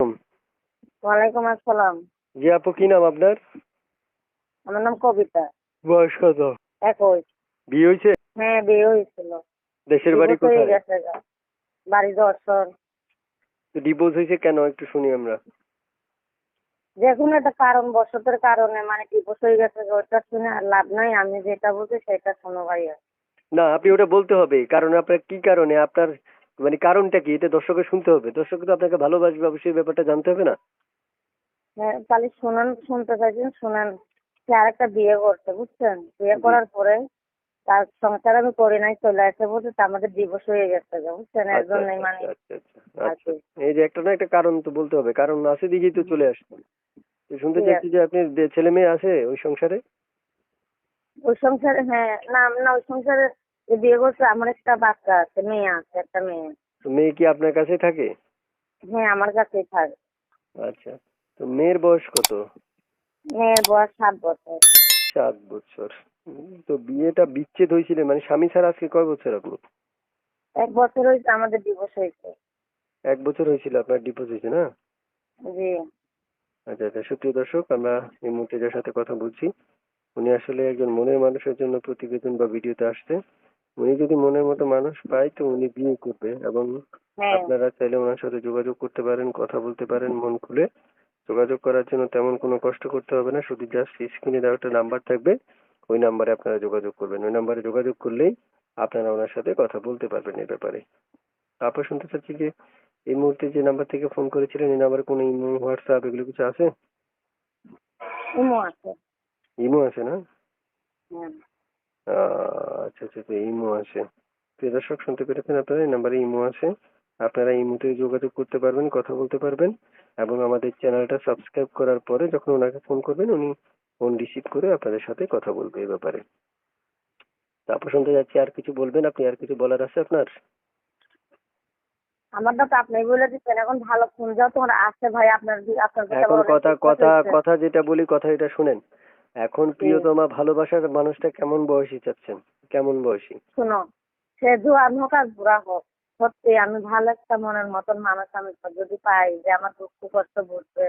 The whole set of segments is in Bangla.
ওয়ালাইকুম আসসালাম। জি আপু কি নাম আপনার? আমার নাম কবিতা। বয়স কত? একুশ। বিয়ে হয়েছে? হ্যাঁ বিয়ে হয়েছিল। দেশের বাড়ি কোথায়? বাড়ি দর্শন ডিভোর্স হয়েছে কেন? একটু শুনি আমরা। যে কোনো একটা কারণ বসতের কারণে মানে ডিভোর্স হয়ে গেছে ওটা শুনে আর লাভ নাই। আমি যেটা বলছি সেটা শোনো ভাইয়া। না আপনি ওটা বলতে হবে। কারণ আপনার কি কারণে? আপনার মানে কারণটা কি? এটা দর্শকের শুনতে হবে। দর্শক তো আপনাকে ভালোবাসবে অবশ্যই ব্যাপারটা জানতে হবে না? হ্যাঁ তাহলে শুনান শুনতে চাইছেন শুনান। সে আরেকটা বিয়ে করছে বুঝছেন? বিয়ে করার পরে তার সংসার আমি করি নাই চলে আসে বলছে তা আমাদের ডিভোর্স হয়ে গেছে বুঝছেন? একজন আচ্ছা জন্যই মানে। আচ্ছা আচ্ছা আচ্ছা। এই যে একটা না একটা কারণ তো বলতে হবে। কারণ আছে দিকেই তো চলে তো শুনতে চাচ্ছি যে আপনি ছেলে মেয়ে আছে ওই সংসারে? ওই সংসারে হ্যাঁ না না ওই সংসারে বিয়ে করছে আমার একটা বাচ্চা আছে মেয়ে আছে একটা মেয়ে। মেয়ে কি আপনার কাছে থাকে? হ্যাঁ আমার কাছেই থাকে। আচ্ছা তো মেয়ের বয়স কত? মেয়ের বয়স সাত বছর। সাত বছর। তো বিয়েটা বিচ্ছেদ হয়েছিল মানে স্বামী ছাড়া আজকে কয় বছর আপনি এক বছর হয়েছে আমাদের ডিভোর্স হয়েছে। এক বছর হয়েছিল আপনার ডিভোর্স হয়েছে না? জি। আচ্ছা আচ্ছা সুপ্রিয় দর্শক আমরা এই মুহূর্তে যার সাথে কথা বলছি উনি আসলে একজন মনের মানুষের জন্য প্রতিবেদন বা ভিডিওতে আসছে। উনি যদি মনের মতো মানুষ পায় তো উনি বিয়ে করবে এবং হ্যাঁ। আপনারা চাইলে ওনার সাথে যোগাযোগ করতে পারেন কথা বলতে পারেন মন খুলে। যোগাযোগ করার জন্য তেমন কোনো কষ্ট করতে হবে না শুধু জাস্ট স্ক্রিনে দেওয়া একটা নাম্বার থাকবে ওই নাম্বারে আপনারা যোগাযোগ করবেন। ওই নাম্বারে যোগাযোগ করলেই আপনারা ওনার সাথে কথা বলতে পারবেন এই ব্যাপারে। তারপর শুনতে চাচ্ছি যে এই মুহূর্তে যে নাম্বার থেকে ফোন করেছিলেন এই নাম্বারে কোনো ইমো হোয়াটসঅ্যাপ এগুলো কিছু আছে? ইমো আছে। ইমো আছে না? আচ্ছা আচ্ছা তো ইমো আছে। প্রিয় দর্শক শুনতে পেরেছেন আপনারা এই নাম্বারে ইমো আছে। আপনারা ইমোতে যোগাযোগ করতে পারবেন কথা বলতে পারবেন এবং আমাদের চ্যানেলটা সাবস্ক্রাইব করার পরে যখন ওনাকে ফোন করবেন উনি ফোন রিসিভ করে আপনাদের সাথে কথা বলবে এই ব্যাপারে। তারপর শুনতে যাচ্ছি আর কিছু বলবেন আপনি? আর কিছু বলার আছে আপনার? আমারটা তো আপনি বলে দিচ্ছেন এখন ভালো ফোন যাও তোমার আসছে ভাই আপনার আপনার কথা কথা কথা যেটা বলি কথা এটা শুনেন। এখন প্রিয়তমা ভালোবাসার মানুষটা কেমন বয়সী চাচ্ছেন? কেমন বয়সী? শোনো সে জোয়ান হোক আর বুড়া হোক সত্যি আমি ভালো একটা মনের মতন মানুষ আমি যদি পাই যে আমার দুঃখ কষ্ট বুঝবে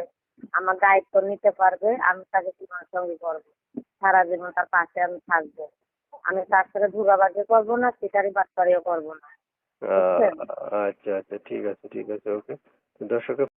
আমার দায়িত্ব নিতে পারবে আমি তাকে জীবন সঙ্গী করব। সারা জীবন তার পাশে আমি থাকব। আমি তার সাথে ধুরাবাজি করব না শিকারি বাটপারিও করব না। আচ্ছা আচ্ছা ঠিক আছে ঠিক আছে ওকে। দর্শকের